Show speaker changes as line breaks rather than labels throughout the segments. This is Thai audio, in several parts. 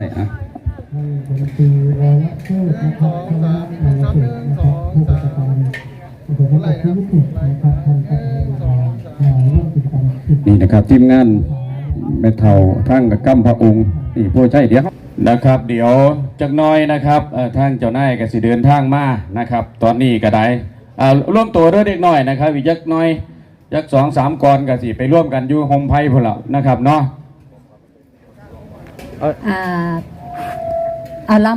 ไหนอะ
ให้ดนตรีร้องเทศนะครับคณะนายเขตนะครับผู้ประกอบการอุปกรณ์ที่นะครับท่านก็มาร่วมกิจกรรม
นี่นะครับทีมงานแม่เทาทั้งกับกัมพระองค์นี่ผู้ใช่เดี๋ยวนะครับ เดี๋ยวจักน้อยนะครับเอ่อทางเจ้านายก็สิเดินทางมานะครับ ตอนนี้ก็ได้อ่าร่วมตัวด้วยเด็กน้อยนะครับอีกจักน้อยจักสองสามกรก็สิไปร่วมกันอยู่โฮมไพ่พุ่นละนะครับเนาะ
อ่าเอาล่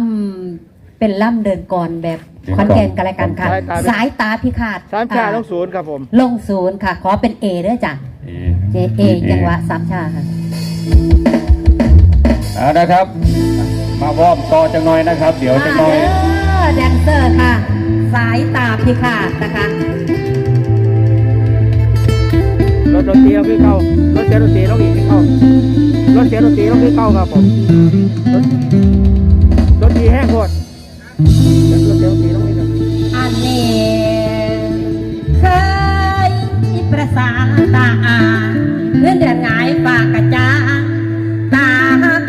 ำเป็นล่ำเดินก่อนแบบคอนแกนกันอะไรกันค่ะ
สายตา
สายตาพิฆาต
สามชา
อ่
ต้องศูนย์ครับผม
ลงศูนย์ค่ะ ขอเป็นเอด้วยจ้ะ
เอ
เจเอยังวะสามชาค่ะ
เอานะครับ มาวอร์มต่อจักหน้อยนะครับ เดี๋ยวจักหน้อย
มาเด้อแดนเซอร์ค่ะ สายตาพิฆาตนะคะ
รถดนตรีต้องพี่เข้ารถเสียงดนตรีต้องอีกพี่เข้า รถเสียงดนตรีต้องพี่เข้าครับผมรถดนตรีแห้งโคตรรถเสียงดนตรีต้องพี่เข้า
อันนี้เคยประสานตาอาเพื่อนเดือนหงายปากกระจางตา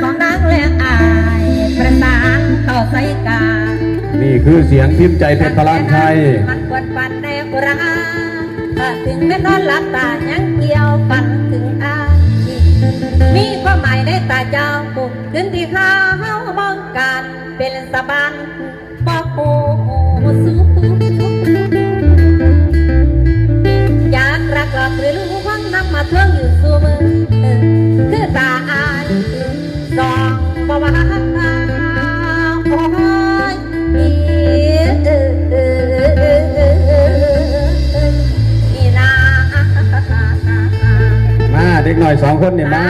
ของนางและอายประสานเข้าใส่กา
นี่คือเสียงพิมพ์ใจเพชรพลานชัย
มันปวดปันในอุราถ้าถึงแม่นอนหลับตายังเกี่ยวฝันถึงอาย มีความหมายในตาเจ้าปุกขึ้นที่ข้าวมองการเป็นสะบานปอกโอสูอยากรักหลอกหรือลูกวังนำมาเทิงอยู่สู่มือคือตาอายสองบ่ว่าโอ้
หน่อยสองคนเนี่ยมา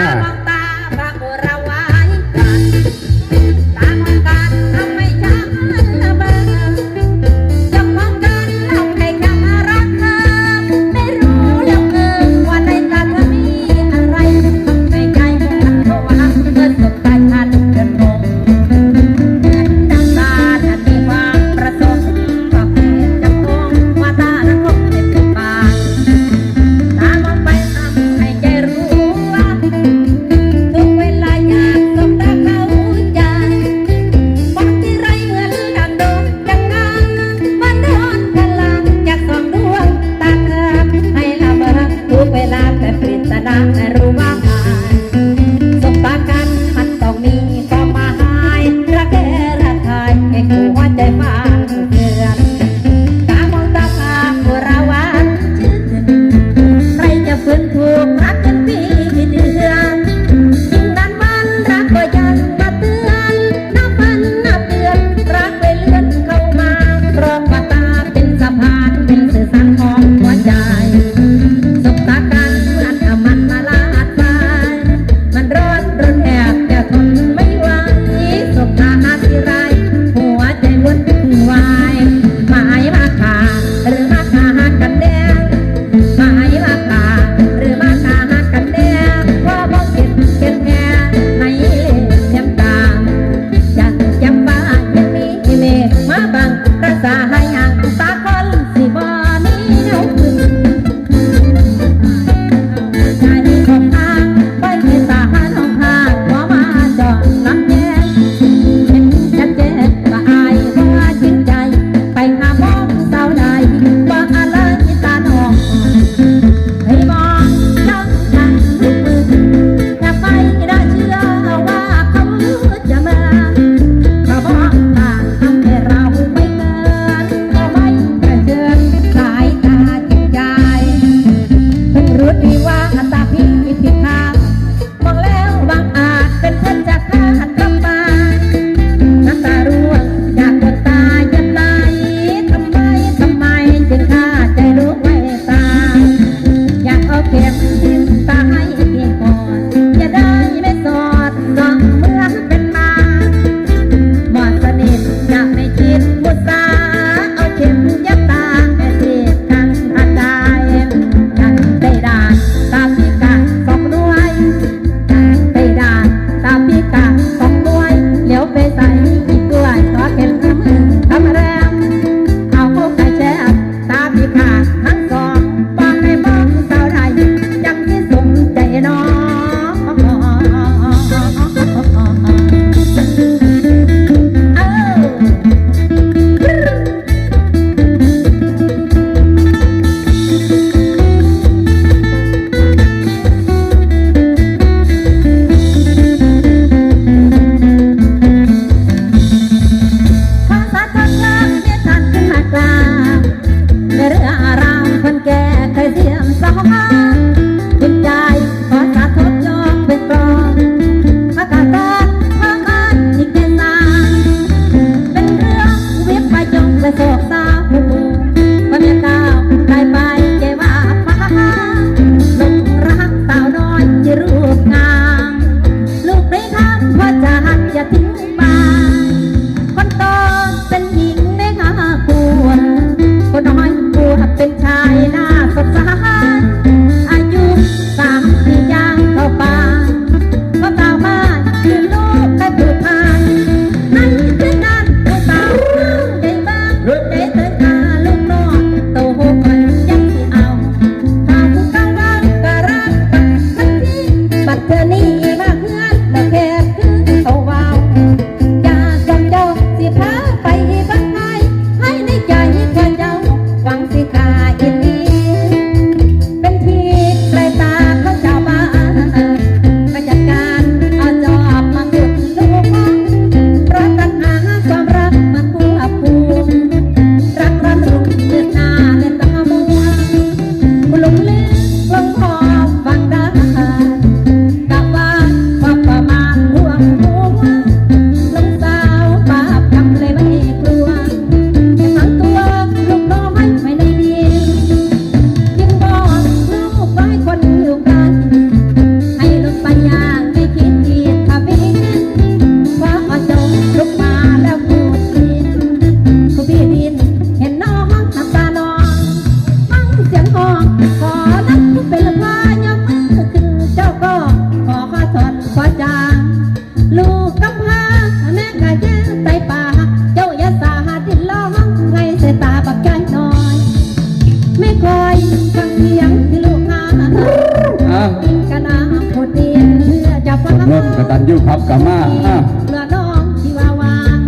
อยู่ครั
บกามาอะ
เรือน้องที่ว่าวาง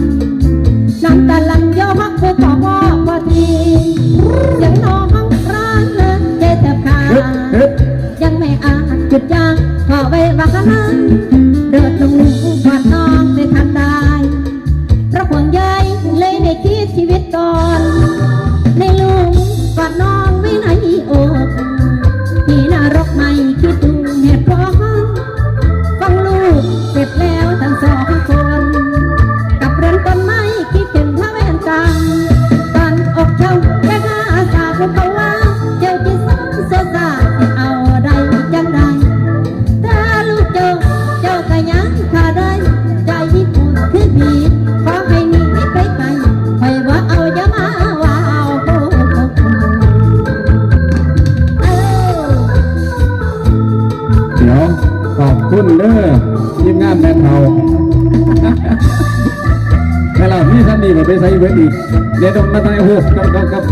น้ำตาลังยอมักผู้ต่อมอพอทีเสียงน้องร้านเลยใจแทบขา
ฮึบ
ด
ฮึบ
ยังไม่อาจหยุดยั้งพอไว้ว่าขนาเดินลงหลุมกอดน้องได้ทันได้เพราะห่วงใยเลยได้คิดชีวิตก่อน ในหลุมกอดน้อง ไปใส่
เวทีเดี๋ยวมาใต้หูกับกับกับ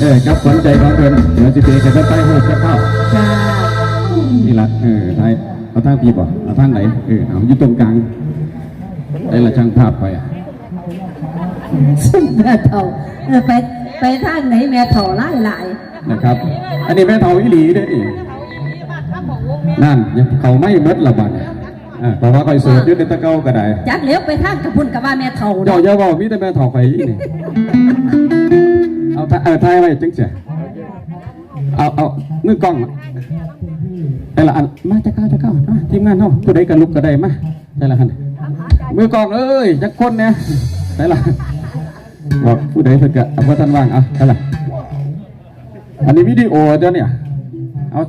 เออกับขวัญใจของเพิ่นเดี๋ยวสิเตะกันใต้หูจะเข้านี่ละเออไทยเอาทางพี่บ่เอาทางไหนเออเอาอยู่ตรงกลางได้ละช่างภาพไปอะ
แม่เฒ่าเออไปไปทางไหนแม่เฒ่าหลายหลาย
นะครับ อันนี้แม่เทาอีหลีเด้อนี่นั่นเขาไม่หมดละบัดเนี่ย เพราะว่าคอยเสิร์ฟอยืดในตะเก้าก็ได้
จักเลี้ยวไปทางกระพุ่นกับว่าแม่เฒ่า
เจ้าอย่าบอกมีแต่แม่เทาไปอีนี่เอาท่าเออทายไว้จังเสียเอาเอามือกล้องอะแต่ละอันมาจะก้าวจะก้าวมาทีมงานเนาะผู้ใดกันลุกก็ได้มาแต่ละอันมือกล้องเอ้ยจักคนเนี่ยแต่ละบอกผู้ใดเพิ่นก็เอาบ่ทันว่างเอาแต่ละอันนี้วิดีโอเจ้าเนี่ยเอา